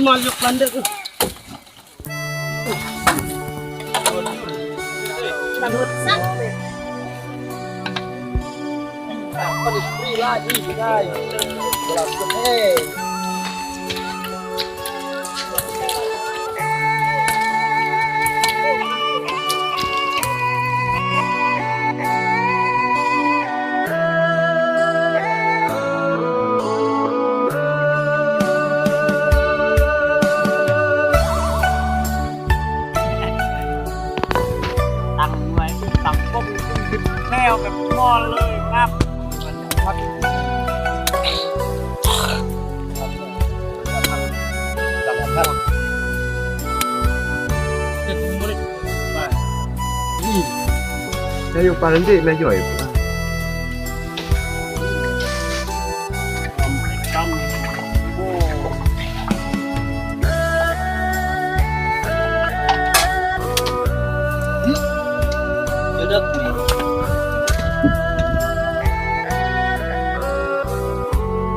mal yok bende. Ben Hey! แล้วแบบมอนเลยครับครับจะอยู่ปารันจิเลยหย่อยจำดบ đất này